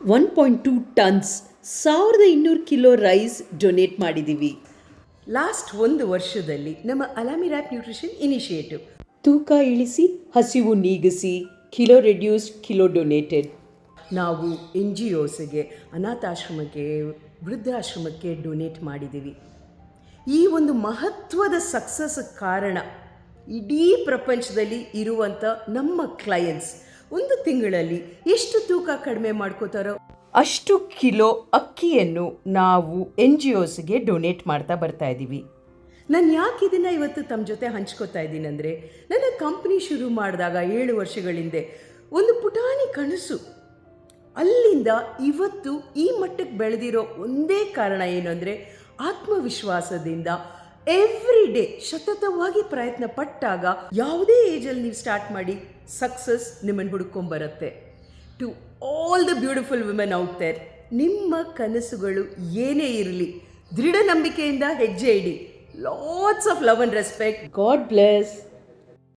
One point two tons ಸಾವಿರದ ಇನ್ನೂರು kilo rice donate ಮಾಡಿದ್ದೀವಿ ಲಾಸ್ಟ್ ಒಂದು ವರ್ಷದಲ್ಲಿ ನಮ್ಮ ಅಲಾಮಿ ರ್ಯಾಪ್ ನ್ಯೂಟ್ರಿಷನ್ ಇನಿಷಿಯೇಟಿವ್ ತೂಕ ಇಳಿಸಿ ಹಸಿವು ನೀಗಿಸಿ ಕಿಲೋ ರೆಡ್ಯೂಸ್ಡ್ ಕಿಲೋ ಡೊನೇಟೆಡ್ ನಾವು ಎನ್ ಜಿ ಒಸ್ಗೆ ಅನಾಥಾಶ್ರಮಕ್ಕೆ ವೃದ್ಧಾಶ್ರಮಕ್ಕೆ ಡೊನೇಟ್ ಮಾಡಿದ್ದೀವಿ ಈ ಒಂದು ಮಹತ್ವದ ಸಕ್ಸಸ್ ಕಾರಣ ಇಡೀ ಪ್ರಪಂಚದಲ್ಲಿ ಇರುವಂಥ ನಮ್ಮ ಕ್ಲಯಂಟ್ಸ್ ಒಂದು ತಿಂಗಳಲ್ಲಿ ಎಷ್ಟು ತೂಕ ಕಡಿಮೆ ಮಾಡ್ಕೋತಾರೋ? ಅಷ್ಟು ಕಿಲೋ ಅಕ್ಕಿಯನ್ನು ನಾವು ಎನ್ ಜಿ ಒಸ್ಗೆ ಡೊನೇಟ್ ಮಾಡ್ತಾ ಬರ್ತಾ ಇದ್ದೀವಿ. ನಾನು ಯಾಕೆ ಇದನ್ನು ಇವತ್ತು ತಮ್ಮ ಜೊತೆ ಹಂಚ್ಕೋತಾ ಇದ್ದೀನಿ ಅಂದರೆ ನನ್ನ ಕಂಪ್ನಿ ಶುರು ಮಾಡಿದಾಗ ಏಳು ವರ್ಷಗಳ ಹಿಂದೆ ಒಂದು ಪುಟಾಣಿ ಕನಸು. ಅಲ್ಲಿಂದ ಇವತ್ತು ಈ ಮಟ್ಟಕ್ಕೆ ಬೆಳೆದಿರೋ ಒಂದೇ ಕಾರಣ ಏನು ಅಂದರೆ ಆತ್ಮವಿಶ್ವಾಸದಿಂದ ಎವ್ರಿ ಡೇ ಸತತವಾಗಿ ಪ್ರಯತ್ನ ಪಟ್ಟಾಗ ಯಾವುದೇ ಏಜಲ್ಲಿ ನೀವು ಸ್ಟಾರ್ಟ್ ಮಾಡಿ ಸಕ್ಸಸ್ ನಿಮ್ಮನ್ನು ಹುಡ್ಕೊಂಬರುತ್ತೆ to all the beautiful women out there ನಿಮ್ಮ ಕನಸುಗಳು ಏನೇ ಇರಲಿ ದೃಢ ನಂಬಿಕೆಯಿಂದ ಹೆಜ್ಜೆ ಇಡಿ. Lots of love and respect God bless